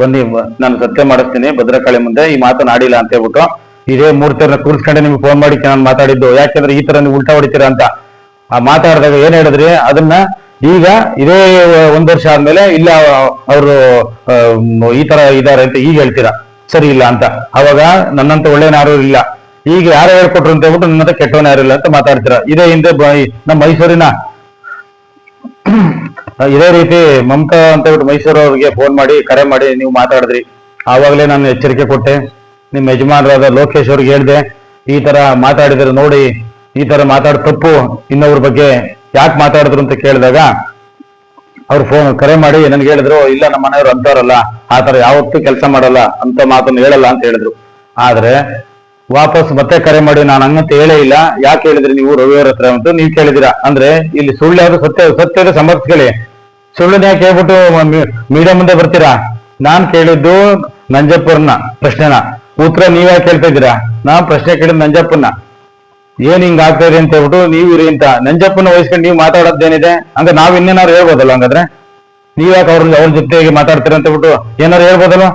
Speaker 1: ಬನ್ನಿ, ನಾನು ಸತ್ಯ ಮಾಡಿಸ್ತೀನಿ ಭದ್ರಕಾಳಿ ಮುಂದೆ ಈ ಮಾತನ್ನ ಆಡಿಲ್ಲ ಅಂತ ಹೇಳ್ಬಿಟ್ಟು. ಇದೇ ತರ ಕೂರಿಸ್ಕೊಂಡೆ ನಿಮ್ಗೆ ಫೋನ್ ಮಾಡಿ, ನಾನು ಮಾತಾಡಿದ್ದು. ಯಾಕೆಂದ್ರೆ ಈ ತರ ನೀವು ಉಲ್ಟಾ ಹೊಡಿತೀರಾ ಅಂತ. ಆ ಮಾತಾಡಿದಾಗ ಏನ್ ಹೇಳಿದ್ರಿ? ಅದನ್ನ ಈಗ ಇದೇ ಒಂದ್ ವರ್ಷ ಆದ್ಮೇಲೆ ಇಲ್ಲ, ಅವರು ಈ ತರ ಇದಾರೆ ಅಂತ ಈಗ ಹೇಳ್ತೀರಾ? ಸರಿ ಇಲ್ಲ ಅಂತ. ಅವಾಗ ನನ್ನಂತ ಒಳ್ಳೆಯನ ಯಾರು ಇಲ್ಲ. ಈಗ ಯಾರು ಹೇಳ್ಕೊಟ್ರು ಅಂತ ಹೇಳ್ಬಿಟ್ಟು ನನ್ನಂತ ಕೆಟ್ಟವನ ಯಾರು ಇಲ್ಲ ಅಂತ ಮಾತಾಡ್ತೀರಾ? ಇದೇ ಹಿಂದೆ ನಮ್ಮ ಮೈಸೂರಿನ ಇದೇ ರೀತಿ ಮಮತಾ ಅಂತ ಹೇಳ್ಬಿಟ್ಟು ಮೈಸೂರು ಅವ್ರಿಗೆ ಫೋನ್ ಮಾಡಿ, ಕರೆ ಮಾಡಿ ನೀವು ಮಾತಾಡಿದ್ರಿ. ಆವಾಗಲೇ ನಾನು ಎಚ್ಚರಿಕೆ ಕೊಟ್ಟೆ. ನಿಮ್ಮ ಯಜಮಾನರಾದ ಲೋಕೇಶ್ ಅವ್ರಿಗೆ ಹೇಳ್ದೆ, ಈ ತರ ಮಾತಾಡಿದ್ರೆ ನೋಡಿ, ಈ ತರ ಮಾತಾಡ ತಪ್ಪು ಇನ್ನೊಬ್ರ ಬಗ್ಗೆ ಯಾಕೆ ಮಾತಾಡಿದ್ರು ಅಂತ ಕೇಳಿದಾಗ ಅವ್ರು ಫೋನ್ ಕರೆ ಮಾಡಿ ನನ್ಗೆ ಹೇಳಿದ್ರು, ಇಲ್ಲ ನಮ್ಮ ಮನೆಯವರು ಅಂತವ್ರಲ್ಲ ಆ ತರ ಯಾವತ್ತೂ ಕೆಲಸ ಮಾಡಲ್ಲ ಅಂತ ಮಾತನ್ನು ಹೇಳಲ್ಲ ಅಂತ ಹೇಳಿದ್ರು. ಆದ್ರೆ ವಾಪಸ್ ಮತ್ತೆ ಕರೆ ಮಾಡಿ, ನಾನು ಹಂಗಂತ ಹೇಳೇ ಇಲ್ಲ. ಯಾಕೆ ಹೇಳಿದ್ರಿ ನೀವು ರವಿಯವ್ರ ಹತ್ರ ಅಂತ ನೀವು ಕೇಳಿದಿರಾ ಅಂದ್ರೆ ಇಲ್ಲಿ ಸುಳ್ಳು ಯಾವ್ದು ಸತ್ಯ ಸತ್ಯದ ಸಮರ್ಥಿಸ್ಕೊಳ್ಳಿ ಸುಳ್ಳನ್ನ ಯಾಕೆ ಹೇಳ್ಬಿಟ್ಟು ಮೀಡಿಯಾ ಮುಂದೆ ಬರ್ತೀರಾ? ನಾನ್ ಕೇಳಿದ್ದು ನಂಜಪ್ಪರ್ನ ಪ್ರಶ್ನೆನ? ಉತ್ತರ ನೀವ್ ಯಾಕೆ ಕೇಳ್ತಾ ಇದ್ದೀರಾ? ನಾನ್ ಪ್ರಶ್ನೆ ಕೇಳಿದ್ ನಂಜಪ್ಪನ್ನ ಏನ್ ಹಿಂಗ್ ಆಗ್ತಾ ಇದೆ ಅಂತ ಹೇಳ್ಬಿಟ್ಟು ನೀವು ಇರಿ ಅಂತ. ನಂಜಪ್ಪನ ವಹಿಸ್ಕೊಂಡು ನೀವು ಮಾತಾಡೋದೇನಿದೆ ಅಂದ್ರೆ ನಾವ್ ಇನ್ನೇನಾರು ಹೇಳ್ಬೋದಲ್ಲ ಹಂಗಾದ್ರೆ? ನೀವ್ ಯಾಕೆ ಅವ್ರ ಅವ್ರ ಜೊತೆಗೆ ಮಾತಾಡ್ತೀರ ಅಂತ ಹೇಳ್ಬಿಟ್ಟು ಏನಾರು ಹೇಳ್ಬೋದಲ್ಲ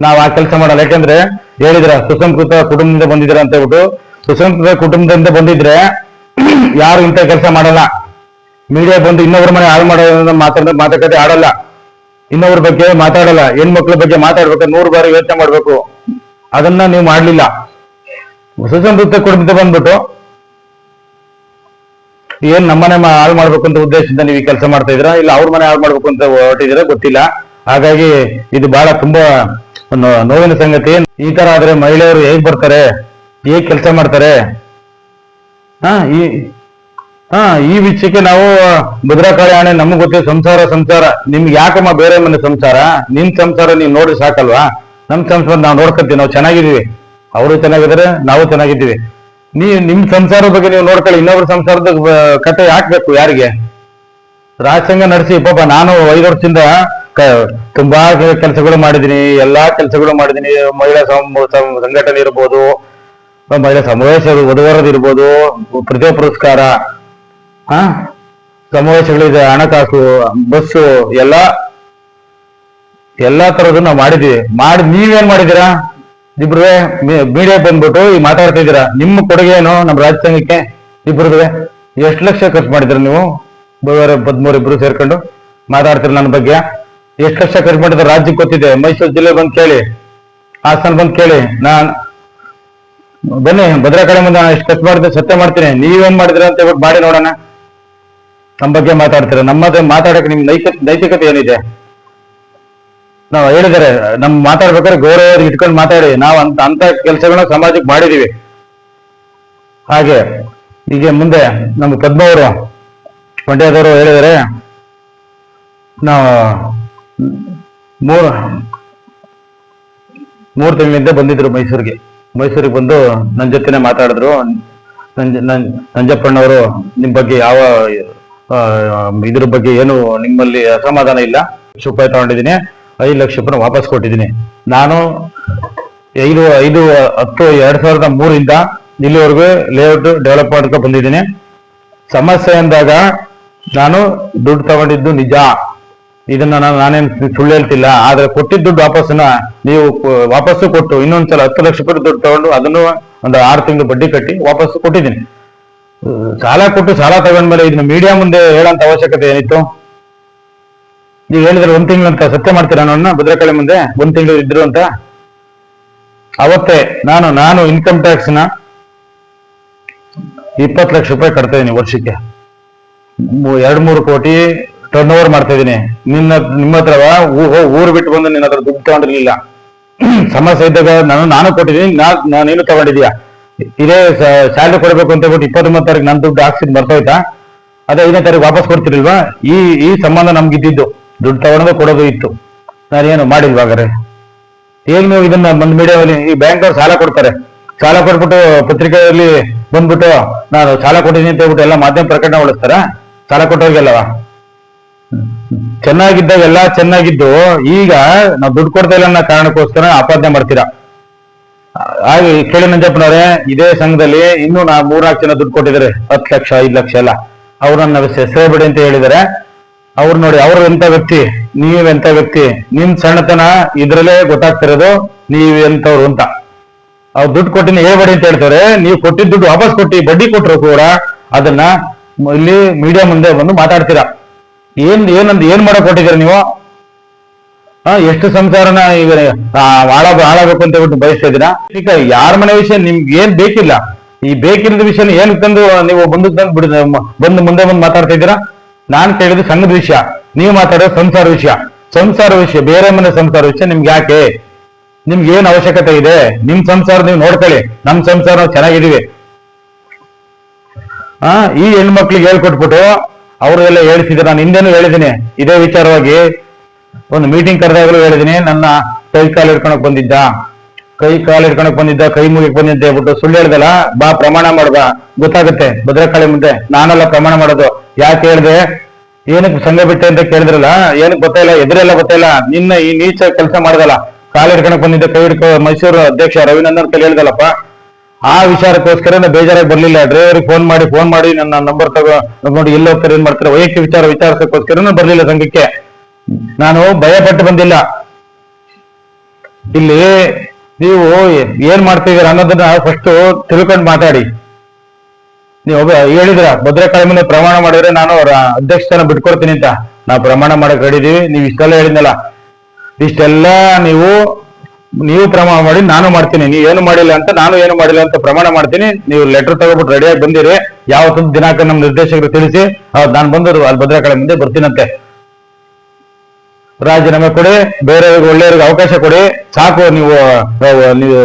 Speaker 1: ನಾವ್ ಆ ಕೆಲಸ ಮಾಡಲ್ಲ. ಯಾಕಂದ್ರೆ ಹೇಳಿದ್ರ, ಸುಸಂಸ್ಕೃತ ಕುಟುಂಬದಿಂದ ಬಂದಿದ್ರ ಅಂತ ಹೇಳ್ಬಿಟ್ಟು, ಸುಸಂಸ್ಕೃತ ಕುಟುಂಬದಿಂದ ಬಂದಿದ್ರೆ ಯಾರು ಇಂಥ ಕೆಲಸ ಮಾಡಲ್ಲ. ಮೀಡಿಯಾ ಬಂದು ಇನ್ನೊಬ್ರ ಮನೆ ಹಾಳು ಮಾಡೋದ್ರಿಂದ ಮಾತಾಡ ಮಾತುಕತೆ ಆಡಲ್ಲ. ಇನ್ನೊಬ್ರ ಬಗ್ಗೆ ಮಾತಾಡಲ್ಲ. ಹೆಣ್ಮಕ್ಳ ಬಗ್ಗೆ ಮಾತಾಡ್ಬೇಕು ನೂರು ಬಾರಿ ಯೋಚನೆ ಮಾಡ್ಬೇಕು. ಅದನ್ನ ನೀವು ಮಾಡ್ಲಿಲ್ಲ. ಸುಸಂಸ್ಕೃತ ಕುಟುಂಬದಿಂದ ಬಂದ್ಬಿಟ್ಟು ಏನ್ ನಮ್ಮನೆ ಹಾಳು ಮಾಡ್ಬೇಕು ಅಂತ ಉದ್ದೇಶದಿಂದ ನೀವು ಈ ಕೆಲಸ ಮಾಡ್ತಾ ಇದ್ರ ಇಲ್ಲ ಅವ್ರ ಮನೆ ಹಾಳು ಮಾಡ್ಬೇಕು ಅಂತ ಹೊರಟಿದ್ರೆ ಗೊತ್ತಿಲ್ಲ. ಹಾಗಾಗಿ ಇದು ಬಹಳ ತುಂಬಾ ಒಂದು ನೋವಿನ ಸಂಗತಿ. ಈ ತರ ಆದ್ರೆ ಮಹಿಳೆಯರು ಹೇಗ್ ಬರ್ತಾರೆ? ಹೇಗ್ ಕೆಲಸ ಮಾಡ್ತಾರೆ? ಹಾ, ಈ ಹಾ, ಈ ವಿಷಯಕ್ಕೆ ನಾವು ಭದ್ರಕಾಳಿ ಆಣೆ, ನಮ್ಗೆ ಗೊತ್ತಿದೆ ಸಂಸಾರ ಸಂಸಾರ ನಿಮ್ಗೆ ಯಾಕಮ್ಮ ಬೇರೆ ಮನೆ ಸಂಸಾರ? ನಿಮ್ ಸಂಸಾರ ನೀವು ನೋಡಿ ಸಾಕಲ್ವಾ? ನಮ್ ಸಂಸಾರ ನಾವು ನೋಡ್ಕೊತೀವಿ ನಾವು ಚೆನ್ನಾಗಿದೀವಿ ಅವರು ಚೆನ್ನಾಗಿದ್ದಾರೆ, ನಾವು ಚೆನ್ನಾಗಿದ್ದೀವಿ. ನೀ, ನಿಮ್ ಸಂಸಾರದ ಬಗ್ಗೆ ನೀವು ನೋಡ್ಕೊಳ್ಳಿ, ಇನ್ನೊಬ್ರ ಸಂಸಾರದ ಕತೆ ಹಾಕ್ಬೇಕು ಯಾರಿಗೆ? ರಾಜಸಂಗ ನಡೆಸಿ, ಪಾಪ ನಾನು ಐದು ವರ್ಷದಿಂದ ತುಂಬಾ ಕೆಲಸಗಳು ಮಾಡಿದೀನಿ ಎಲ್ಲಾ ಕೆಲಸಗಳು ಮಾಡಿದೀನಿ ಮಹಿಳಾ ಸಂಘಟನೆ ಇರ್ಬೋದು, ಮಹಿಳಾ ಸಮಾವೇಶ ವಧುವರದು ಇರ್ಬೋದು, ಪ್ರತಿಭಾ ಪುರಸ್ಕಾರ ಹ ಸಮಾವೇಶಗಳಿದೆ, ಹಣಕಾಸು, ಬಸ್ಸು, ಎಲ್ಲಾ ಎಲ್ಲಾ ತರದನ್ನ ಮಾಡಿದೀವಿ ಮಾಡಿ, ನೀವೇನ್ ಮಾಡಿದೀರಾ ಇಬ್ರು ಮೀಡಿಯಾ ಬಂದ್ಬಿಟ್ಟು ಈಗ ಮಾತಾಡ್ತಾ ಇದ್ದೀರಾ? ನಿಮ್ಮ ಕೊಡುಗೆ ಏನು ನಮ್ಮ ರಾಜ್ಯ ಸಂಘಕ್ಕೆ ಇಬ್ರದುವೆ, ಎಷ್ಟು ಲಕ್ಷ ಖರ್ಚು ಮಾಡಿದ್ರ ನೀವು? ಬೇರೆ ಹದಿಮೂರು ಇಬ್ರು ಸೇರ್ಕೊಂಡು ಮಾತಾಡ್ತೀರಿ ನನ್ನ ಬಗ್ಗೆ? ಎಷ್ಟು ಲಕ್ಷ ಖರ್ಚು ಮಾಡಿದ್ರೆ ರಾಜ್ಯಕ್ಕೆ ಗೊತ್ತಿದೆ? ಮೈಸೂರು ಜಿಲ್ಲೆ ಬಂದು ಕೇಳಿ. ಹಾಸನ ಬಂದು ಕೇಳಿ. ನಾನ್ ಬನ್ನಿ, ಭದ್ರಾ ಕಡೆ ಮುಂದೆ ನಾನು ಎಷ್ಟು ಖರ್ಚು ಮಾಡಿದ್ರೆ ಸತ್ಯ ಮಾಡ್ತೀನಿ. ನೀವೇನ್ ಮಾಡಿದ್ರೆ ಅಂತ ಇವಾಗ ಮಾಡಿ ನೋಡೋಣ. ನಮ್ಮ ಬಗ್ಗೆ ಮಾತಾಡ್ತೀರ? ನಮ್ಮದೇ ಮಾತಾಡಕ್ಕೆ ನಿಮ್ ನೈತಿಕ, ನೈತಿಕತೆ ಏನಿದೆ? ನಾವು ಹೇಳಿದರೆ, ನಮ್ ಮಾತಾಡ್ಬೇಕಾದ್ರೆ ಗೌರವ ಇಟ್ಕೊಂಡು ಮಾತಾಡಿ. ನಾವು ಅಂತ ಅಂತ ಕೆಲಸಗಳನ್ನ ಸಮಾಜಕ್ಕೆ ಮಾಡಿದೀವಿ ಹಾಗೆ ಈಗ ಮುಂದೆ ನಮ್ಮ ಪದ್ಮ ಅವರು ಮಂಡ್ಯದವರು ಹೇಳಿದರೆ, ನಾವು ಮೂರು ಮೂರು ತಿಂಗಳಿಂದ ಬಂದಿದ್ರು ಮೈಸೂರಿಗೆ. ಮೈಸೂರಿಗೆ ಬಂದು ನನ್ನ ಜೊತೆನೆ ಮಾತಾಡಿದ್ರು. ನಂಜಪ್ಪಣ್ಣವರು ನಿಮ್ ಬಗ್ಗೆ ಯಾವ ಇದ್ರ ಬಗ್ಗೆ ಏನು ನಿಮ್ಮಲ್ಲಿ ಅಸಮಾಧಾನ ಇಲ್ಲ. ಶುಭ ತಗೊಂಡಿದೀನಿ ಐದು ಲಕ್ಷ ರೂಪಾಯಿ ವಾಪಸ್ ಕೊಟ್ಟಿದ್ದೀನಿ. ನಾನು ಐದು ಐದು, ಹತ್ತು, ಎರಡ್ ಸಾವಿರದ ಮೂರಿಂದ ಇಲ್ಲಿವರೆಗೂ ಲೇಔಟ್ ಡೆವಲಪ್ ಮಾಡ್ಕೊ ಬಂದಿದ್ದೀನಿ. ಸಮಸ್ಯೆ ಅಂದಾಗ ನಾನು ದುಡ್ಡು ತಗೊಂಡಿದ್ದು ನಿಜ. ಇದನ್ನ ನಾನು, ನಾನೇನು ಸುಳ್ಳು ಹೇಳ್ತಿಲ್ಲ. ಆದ್ರೆ ಕೊಟ್ಟಿದ್ದ ದುಡ್ಡು ವಾಪಸ್ಸನ್ನ ನೀವು ವಾಪಸ್ಸು ಕೊಟ್ಟು ಇನ್ನೊಂದ್ಸಲ ಹತ್ತು ಲಕ್ಷ ರೂಪಾಯಿ ದುಡ್ಡು ತಗೊಂಡು ಅದನ್ನು ಒಂದು ಆರು ತಿಂಗಳು ಬಡ್ಡಿ ಕಟ್ಟಿ ವಾಪಸ್ಸು ಕೊಟ್ಟಿದ್ದೀನಿ. ಸಾಲ ಕೊಟ್ಟು ಸಾಲ ತಗೊಂಡ್ಮೇಲೆ ಇದನ್ನ ಮೀಡಿಯಾ ಮುಂದೆ ಹೇಳೋಂತ ಅವಶ್ಯಕತೆ ಏನಿತ್ತು? ನೀವು ಹೇಳಿದ್ರೆ ಒಂದ್ ತಿಂಗಳು ಅಂತ ಸತ್ಯ ಮಾಡ್ತೀರಾ ನನ್ನ ಭದ್ರಕಾಳಿ ಮುಂದೆ ಒಂದ್ ತಿಂಗಳು ಇದ್ರು ಅಂತ? ಅವತ್ತೇ ನಾನು ನಾನು ಇನ್ಕಮ್ ಟ್ಯಾಕ್ಸ್ನ ಇಪ್ಪತ್ತು ಲಕ್ಷ ರೂಪಾಯಿ ಕಟ್ತಾ ಇದೀನಿ ವರ್ಷಕ್ಕೆ ಎರಡ್, ಮೂರು ಕೋಟಿ ಟರ್ನ್ ಓವರ್ ಮಾಡ್ತಾ ಇದೀನಿ ನಿನ್ನ, ನಿಮ್ಮ ಹತ್ರ ಊರು ಬಿಟ್ಟು ಬಂದು ನಿನ್ನ ಹತ್ರ ದುಡ್ಡು ತಗೊಂಡಿರ್ಲಿಲ್ಲ. ಸಮಸ್ಯೆ ಇದ್ದಾಗ ನಾನು ನಾನು ಕೊಟ್ಟಿದ್ದೀನಿ. ನಾ ನಾನೇನು ತಗೊಂಡಿದ್ಯಾ ಇದೇ ಸ್ಯಾಲ್ರಿ ಕೊಡಬೇಕು ಅಂತ ಹೇಳ್ಬಿಟ್ಟು ಇಪ್ಪತ್ತೊಂಬತ್ತು ತಾರೀಕು ನನ್ನ ದುಡ್ಡು ಹಾಕ್ಸಿದ್ ಬರ್ತೈತಾ ಅದೇ ಐದನೇ ತಾರೀಕು ವಾಪಸ್ ಕೊಡ್ತಿರ್ಲಿಲ್ವಾ ಈ ಈ ಸಂಬಂಧ ನಮ್ಗಿದ್ದಿದ್ದು. ದುಡ್ಡು ತಗೊಂಡು ಕೊಡೋದು ಇತ್ತು. ನಾನೇನು ಮಾಡಿಲ್ವಾಗಾರೆ ಏನ್ ಇದನ್ನ ಬಂದ್ ಮೀಡಿಯಾದಲ್ಲಿ ಈ ಬ್ಯಾಂಕ್ ಅವ್ರು ಸಾಲ ಕೊಡ್ತಾರೆ. ಸಾಲ ಕೊಟ್ಬಿಟ್ಟು ಪತ್ರಿಕೆಯಲ್ಲಿ ಬಂದ್ಬಿಟ್ಟು ನಾನು ಸಾಲ ಕೊಟ್ಟಿದ್ದೀನಿ ಅಂತ ಹೇಳ್ಬಿಟ್ಟು ಎಲ್ಲ ಮಾಧ್ಯಮ ಪ್ರಕಟಣೆಗೊಳಿಸ್ತಾರ ಸಾಲ ಕೊಟ್ಟವ್ರಿಗೆಲ್ಲವ? ಚೆನ್ನಾಗಿದ್ದಾಗ ಎಲ್ಲ ಚೆನ್ನಾಗಿದ್ದು, ಈಗ ನಾವು ದುಡ್ಡು ಕೊಡ್ತಾ ಇಲ್ಲ ಅನ್ನೋ ಕಾರಣಕ್ಕೋಸ್ಕರ ಆಪಾದನೆ ಮಾಡ್ತೀರಾ? ಹಾಗೆ ಕೇಳಿ ನಂಜಪ್ಪನವ್ರೆ, ಇದೇ ಸಂಘದಲ್ಲಿ ಇನ್ನೂ ನಾ ಮೂರ್ನಾಲ್ಕು ಜನ ದುಡ್ಡು ಕೊಟ್ಟಿದ್ದಾರೆ. ಹತ್ತು ಲಕ್ಷ, ಐದು ಲಕ್ಷ ಎಲ್ಲ. ಅವ್ರನ್ನ ಹೆಸರುಬೇಡಿ ಅಂತ ಹೇಳಿದ್ದಾರೆ. ಅವ್ರು ನೋಡಿ, ಅವ್ರು ಎಂತ ವ್ಯಕ್ತಿ, ನೀವ್ ಎಂತ ವ್ಯಕ್ತಿ, ನಿಮ್ ಸಣ್ಣತನ ಇದ್ರಲ್ಲೇ ಗೊತ್ತಾಗ್ತಿರೋದು ನೀವ್ ಎಂತವ್ರು ಅಂತ. ಅವ್ರು ದುಡ್ಡು ಕೊಟ್ಟಿನ ಹೇಳ್ಬೇಡಿ ಅಂತ ಹೇಳ್ತಾರೆ ನೀವು ಕೊಟ್ಟಿದ್ದ ದುಡ್ಡು ವಾಪಸ್ ಕೊಟ್ಟು, ಬಡ್ಡಿ ಕೊಟ್ಟರು ಕೂಡ ಅದನ್ನ ಇಲ್ಲಿ ಮೀಡಿಯಾ ಮುಂದೆ ಬಂದು ಮಾತಾಡ್ತೀರಾ. ಏನ್, ಏನಂದ್, ಏನ್ ಮಾಡಕ್ ಕೊಟ್ಟಿದ್ದೀರ ನೀವು? ಎಷ್ಟು ಸಂಸಾರನ ಈಗ ಹಾಳ ಹಾಳಾಗಬೇಕು ಅಂತ ಹೇಳ್ಬಿಟ್ಟು ಬಯಸ್ತಾ ಇದ್ದೀರಾ? ಈಗ ಯಾರ ಮನೆ ವಿಷಯ ನಿಮ್ಗೆ ಏನ್ ಬೇಕಿಲ್ಲ, ಈ ಬೇಕಿಲ್ಲದ ವಿಷಯ ಏನ್ ತಂದು ನೀವು ಬಂದು, ತಂದು ಬಿಡ ಬಂದು ಮುಂದೆ ಬಂದು ಮಾತಾಡ್ತಾ ಇದ್ದೀರಾ? ನಾನ್ ಕೇಳಿದ್ದು ಸಂಘದ ವಿಷಯ, ನೀವು ಮಾತಾಡೋದು ಸಂಸಾರ ವಿಷಯ. ಸಂಸಾರ ವಿಷಯ, ಬೇರೆ ಮನೆ ಸಂಸಾರ ವಿಷಯ ನಿಮ್ಗೆ ಯಾಕೆ? ನಿಮ್ಗೆ ಏನ್ ಅವಶ್ಯಕತೆ ಇದೆ? ನಿಮ್ ಸಂಸಾರ ನೀವು ನೋಡ್ಕೊಳ್ಳಿ. ನಮ್ ಸಂಸಾರ ನಾವು ಚೆನ್ನಾಗಿದೀವಿ ಆ, ಈ ಹೆಣ್ಮಕ್ಳಿಗೆ ಹೇಳ್ಕೊಟ್ಬಿಟ್ಟು ಅವ್ರಿಗೆಲ್ಲ ಹೇಳ್ತಿದ್ರು ನಾನು ಹಿಂದೆನೂ ಹೇಳಿದ್ದೀನಿ. ಇದೇ ವಿಚಾರವಾಗಿ. ಒಂದು ಮೀಟಿಂಗ್ ಕರೆದಾಗಲೂ ಹೇಳಿದ್ದೀನಿ. ನನ್ನ ಕೈ ಕಾಲು ಹಿಡ್ಕೊಳಕ್ ಬಂದಿದ್ದ. ಕೈ ಕಾಲು ಹಿಡ್ಕೊಳಕ್ ಬಂದಿದ್ದ, ಕೈ ಮುಗಿ ಬಂದಿದ್ದೆ ಬಿಟ್ಟು ಸುಳ್ಳು ಹೇಳ್ದಲ್ಲ, ಬಾ ಪ್ರಮಾಣ ಮಾಡ್ದ. ಗೊತ್ತಾಗುತ್ತೆ ಭದ್ರಕಾಳಿ ಮುಂದೆ. ನಾನೆಲ್ಲ ಪ್ರಮಾಣ ಮಾಡೋದು. ಯಾಕೆ ಹೇಳ್ದೆ? ಏನಕ್ಕೆ ಸಂಘ ಬಿಟ್ಟೆ ಅಂತ ಕೇಳಿದ್ರಲ್ಲ ಏನಕ್ಕೆ ಗೊತ್ತಾಯಿಲ್ಲ ಎದುರೆಲ್ಲ ಗೊತ್ತಾಯಿಲ್ಲ ನಿನ್ನ ಈ ನೀಚ ಕೆಲಸ ಮಾಡ್ದಲ್ಲ. ಕಾಲು ಹಿಡ್ಕೊಳಕ್ ಬಂದಿದ್ದ, ಕೈ ಹಿಡ್ಕೊ, ಮೈಸೂರು ಅಧ್ಯಕ್ಷ ರವಿನಂದನ್ ಕೈ ಹೇಳ್ದಲ್ಲಪ್ಪ ಆ ವಿಚಾರಕ್ಕೋಸ್ಕರ ನಾನು ಬೇಜಾರಾಗಿ ಬರ್ಲಿಲ್ಲ. ಡ್ರೈವರ್ಗೆ ಫೋನ್ ಮಾಡಿ ಫೋನ್ ಮಾಡಿ ನನ್ನ ನಂಬರ್ ತಗೋ, ನೋಡಿ ಎಲ್ಲಿ ಹೋಗ್ತಾರೆ, ಏನ್ ಮಾಡ್ತಾರೆ, ವೈಯಕ್ತಿಕ ವಿಚಾರ ವಿಚಾರಿಸಕ್ಕೋಸ್ಕರ ನಾನು ಬರ್ಲಿಲ್ಲ ಸಂಘಕ್ಕೆ. ನಾನು ಭಯ ಪಟ್ಟು ಬಂದಿಲ್ಲ. ಇಲ್ಲಿ ನೀವು ಏನ್ ಮಾಡ್ತಿದ್ದೀರಾ ಅನ್ನೋದನ್ನ ಫಸ್ಟ್ ತಿಳ್ಕೊಂಡು ಮಾತಾಡಿ. ನೀವು ಒಬ್ಬ ಹೇಳಿದ್ರ ಭದ್ರಕಾಳಿ ಪ್ರಮಾಣ ಮಾಡಿದ್ರೆ ನಾನು ಅಧ್ಯಕ್ಷತನ ಬಿಟ್ಕೊಡ್ತೀನಿ ಅಂತ. ನಾವು ಪ್ರಮಾಣ ಮಾಡಕ್ ರೆಡಿದೀವಿ ನೀವು ಇಷ್ಟೆಲ್ಲ ಹೇಳಿದ್ನಲ್ಲ. ಇಷ್ಟೆಲ್ಲ ನೀವು ನೀವು ಪ್ರಮಾಣ ಮಾಡಿ ನಾನು ಮಾಡ್ತೀನಿ. ನೀವು ಏನು ಮಾಡಿಲ್ಲ ಅಂತ ನಾನು ಏನು ಮಾಡಿಲ್ಲ ಅಂತ ಪ್ರಮಾಣ ಮಾಡ್ತೀನಿ. ನೀವು ಲೆಟರ್ ತಗೋಬಿಟ್ಟು ರೆಡಿಯಾಗಿ ಬಂದಿರಿ. ಯಾವತ್ತೊಂದು ದಿನಾಂಕ ನಮ್ಮ ನಿರ್ದೇಶಕರು ತಿಳಿಸಿ. ನಾನು ಬಂದರು ಅಲ್ಲಿ ಭದ್ರಕಾಳಿ ಮುಂದೆ ಬರ್ತೀನಂತೆ. ರಾಜೀನಾಮೆ ಕೊಡಿ, ಬೇರೆಯವ್ರಿಗೆ ಒಳ್ಳೆಯವ್ರಿಗೆ ಅವಕಾಶ ಕೊಡಿ. ಸಾಕು, ನೀವು ನೀವು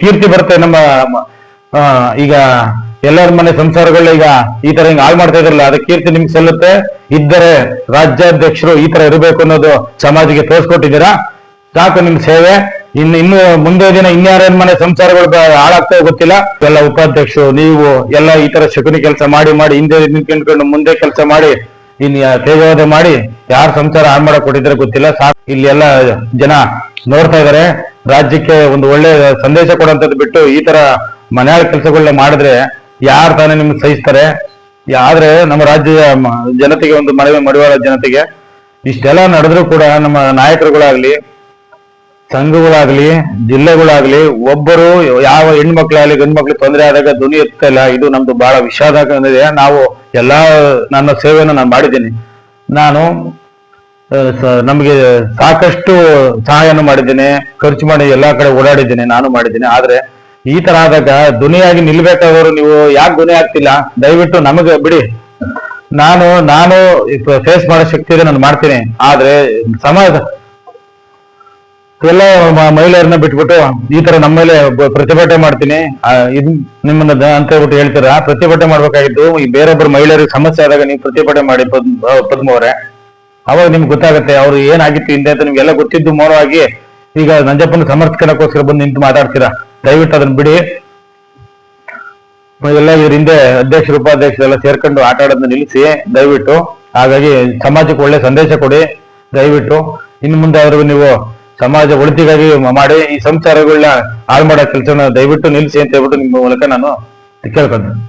Speaker 1: ಕೀರ್ತಿ ಬರುತ್ತೆ ನಮ್ಮ ಈಗ ಎಲ್ಲರ ಮನೆ ಸಂಸಾರಗಳು ಈಗ ಈ ತರ ಹಿಂಗ್ ಹಾಳು ಮಾಡ್ತಾ ಇದ್ರಲ್ಲ ಅದಕ್ಕೆ ಕೀರ್ತಿ ನಿಮ್ಗೆ ಸಲ್ಲುತ್ತೆ. ಇದ್ದರೆ ರಾಜ್ಯಾಧ್ಯಕ್ಷರು ಈ ತರ ಇರಬೇಕು ಅನ್ನೋದು ಸಮಾಜಕ್ಕೆ ತೋರಿಸ್ಕೊಟ್ಟಿದ್ದೀರಾ? ಸಾಕು ನಿಮ್ ಸೇವೆ. ಇನ್ನು ಇನ್ನು ಮುಂದೆ ದಿನ ಇನ್ಯಾರೇನ್ ಮನೆ ಸಂಸಾರಗಳು ಹಾಳಾಗ್ತಾ ಗೊತ್ತಿಲ್ಲ. ಎಲ್ಲ ಉಪಾಧ್ಯಕ್ಷರು, ನೀವು ಎಲ್ಲ ಈ ತರ ಶಕುನಿ ಕೆಲಸ ಮಾಡಿ ಮಾಡಿ, ಹಿಂದೆ ನಿಂತ್ಕೊಂಡು ಮುಂದೆ ಕೆಲಸ ಮಾಡಿ ಇನ್ ಸೇವೆ ಮಾಡಿ ಯಾರು ಸಂಸಾರ ಹಾಳು ಮಾಡಕ್ ಕೊಟ್ಟಿದ್ರೆ ಗೊತ್ತಿಲ್ಲ. ಸಾಕು ಇಲ್ಲಿ ಎಲ್ಲ ಜನ ನೋಡ್ತಾ ಇದಾರೆ. ರಾಜ್ಯಕ್ಕೆ ಒಂದು ಒಳ್ಳೆ ಸಂದೇಶ ಕೊಡುವಂತದ್ದು ಬಿಟ್ಟು ಈ ತರ ಮನೆಯಾಳ ಕೆಲಸಗಳನ್ನ ಮಾಡಿದ್ರೆ ಯಾರು ತಾನೇ ನಿಮ್ಗೆ ಸಹಿಸ್ತಾರೆ? ಆದ್ರೆ ನಮ್ಮ ರಾಜ್ಯದ ಜನತೆಗೆ ಒಂದು ಮನವಿ ಮಡಿವಾಳ ಜನತೆಗೆ ಇಷ್ಟೆಲ್ಲ ನಡೆದ್ರು ಕೂಡ ನಮ್ಮ ನಾಯಕರುಗಳಾಗ್ಲಿ ಸಂಘಗಳಾಗ್ಲಿ, ಜಿಲ್ಲೆಗಳಾಗ್ಲಿ, ಒಬ್ಬರು ಯಾವ ಹೆಣ್ಮಕ್ಳಾಗ್ಲಿ ಗಂಡ್ಮಕ್ಳಿಗೆ ತೊಂದರೆ ಆದಾಗ ಧ್ವನಿ ಎತ್ತಲ್ಲ ಇದು ನಮ್ದು ಬಹಳ ವಿಷಾದ ನಾವು ಎಲ್ಲಾ ನನ್ನ ಸೇವೆಯನ್ನು ನಾನು ಮಾಡಿದ್ದೀನಿ. ನಾನು ನಮಗೆ ಸಾಕಷ್ಟು ಸಹಾಯನ ಮಾಡಿದ್ದೀನಿ. ಖರ್ಚು ಮಾಡಿ ಎಲ್ಲಾ ಕಡೆ ಓಡಾಡಿದ್ದೀನಿ, ನಾನು ಮಾಡಿದ್ದೀನಿ. ಆದ್ರೆ, ಈ ತರ ಆದಾಗ ಧ್ವನಿಯಾಗಿ ನಿಲ್ಬೇಕಾದವರು ನೀವು ಯಾಕೆ ಧ್ವನಿ ಆಗ್ತಿಲ್ಲ ದಯವಿಟ್ಟು ನಮಗೆ ಬಿಡಿ. ನಾನು ನಾನು ಫೇಸ್ ಮಾಡೋ ಶಕ್ತಿ ಇದೆ ನಾನು ಮಾಡ್ತೀನಿ. ಆದ್ರೆ, ಸಮಾಜ ಎಲ್ಲ ಮಹಿಳೆಯರನ್ನ ಬಿಟ್ಬಿಟ್ಟು ಈ ತರ ನಮ್ಮ ಮೇಲೆ ಪ್ರತಿಭಟನೆ ಮಾಡ್ತೀನಿ. ಇದು ನಿಮ್ಮನ್ನ ಅಂತ ಹೇಳ್ಬಿಟ್ಟು ಹೇಳ್ತೀರಾ? ಪ್ರತಿಭಟನೆ ಮಾಡ್ಬೇಕಾಗಿತ್ತು ಈ ಬೇರೊಬ್ಬರು ಮಹಿಳೆಯರಿಗೆ ಸಮಸ್ಯೆ ಆದಾಗ ನೀವು ಪ್ರತಿಭಟನೆ ಮಾಡಿ ಪದ್ ಪದ್ಮ ಅವಾಗ ನಿಮ್ಗೆ ಗೊತ್ತಾಗುತ್ತೆ ಅವ್ರು ಏನಾಗಿತ್ತು ಹಿಂದೆ ಅಂತ ನಿಮ್ಗೆಲ್ಲ ಗೊತ್ತಿದ್ದು ಮೌನವಾಗಿ ಈಗ ನಂಜಪ್ಪನ ಸಮರ್ಥಕನಕ್ಕೋಸ್ಕರ ಬಂದು ನಿಂತು ಮಾತಾಡ್ತೀರಾ? ದಯವಿಟ್ಟು ಅದನ್ನ ಬಿಡಿ. ಎಲ್ಲ ಇವ್ರ ಹಿಂದೆ ಅಧ್ಯಕ್ಷರು ಉಪಾಧ್ಯಕ್ಷರೆಲ್ಲ ಸೇರ್ಕೊಂಡು ಆಟ ಆಡೋದನ್ನ ನಿಲ್ಲಿಸಿ, ದಯವಿಟ್ಟು. ಹಾಗಾಗಿ ಸಮಾಜಕ್ಕೆ ಒಳ್ಳೆ ಸಂದೇಶ ಕೊಡಿ, ದಯವಿಟ್ಟು. ಇನ್ನು ಮುಂದೆ ಅವ್ರಿಗೆ ನೀವು ಸಮಾಜ ಒಳಿತಿಗಾಗಿ ಮಾಡಿ ಈ ಸಂಸಾರಗಳನ್ನ ಹಾಳು ಮಾಡೋ ಕೆಲಸನ ದಯವಿಟ್ಟು ನಿಲ್ಲಿಸಿ ಅಂತ ಹೇಳ್ಬಿಟ್ಟು ನಿಮ್ಮ ಮೂಲಕ ನಾನು ಕೇಳ್ಕೊಂತೀನಿ